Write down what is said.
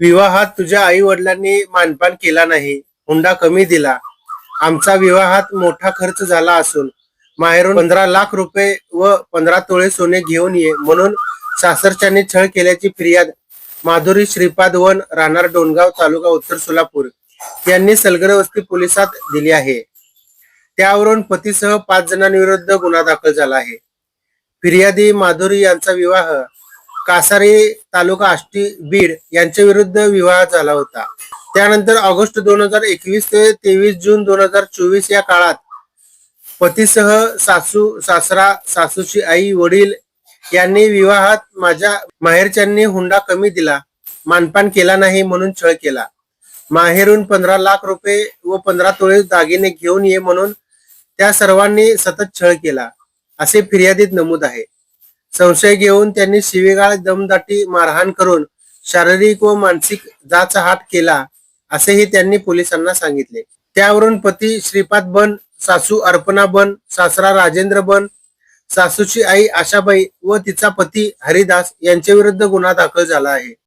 विवाहात तुझ्या आई वडिलांनी मानपान केला नाही हुंडा कमी दिला. आमचा विवाहात मोठा खर्च झाला असून माहेरून पंधरा लाख रुपये व पंधरा तोळे सोने घेऊन ये म्हणून सासरच्याने छळ केल्याची फिर्याद माधुरी श्रीपाद वन राहणार डोणगाव तालुका उत्तर सोलापूर यांनी सलगरवस्ती पोलिसात दिली आहे. त्यावरून पतीसह पाच जणांविरुद्ध गुन्हा दाखल झाला आहे. फिर्यादी माधुरी यांचा विवाह कासारी तालुका आष्टी बीड यांच्या विरुद्ध विवाह झाला होता. त्यानंतर ऑगस्ट दोन हजार एकवीस ते तेवीस जून दोन हजार चोवीस या काळात पतीसह सासू सासरा सासूची आई वडील यांनी विवाहात माझ्या माहेरच्यांनी हुंडा कमी दिला मानपान केला नाही म्हणून छळ केला. माहेरून पंधरा लाख रुपये व पंधरा तोळे दागिने घेऊन ये म्हणून त्या सर्वांनी सतत छळ केला. असे फिर्यादीत नमूद आहे. संशय घेऊन त्यांनी शिवेगाळ दमदाटी मारहाण करून शारीरिक व मानसिक जाचहाट केला असेही त्यांनी पोलिसांना सांगितले. त्यावरून पती श्रीपाद बन सासू अर्पणा बन सासरा राजेंद्र बन सासूची आई आशाबाई व तिचा पती हरिदास यांच्या विरुद्ध गुन्हा दाखल झाला आहे.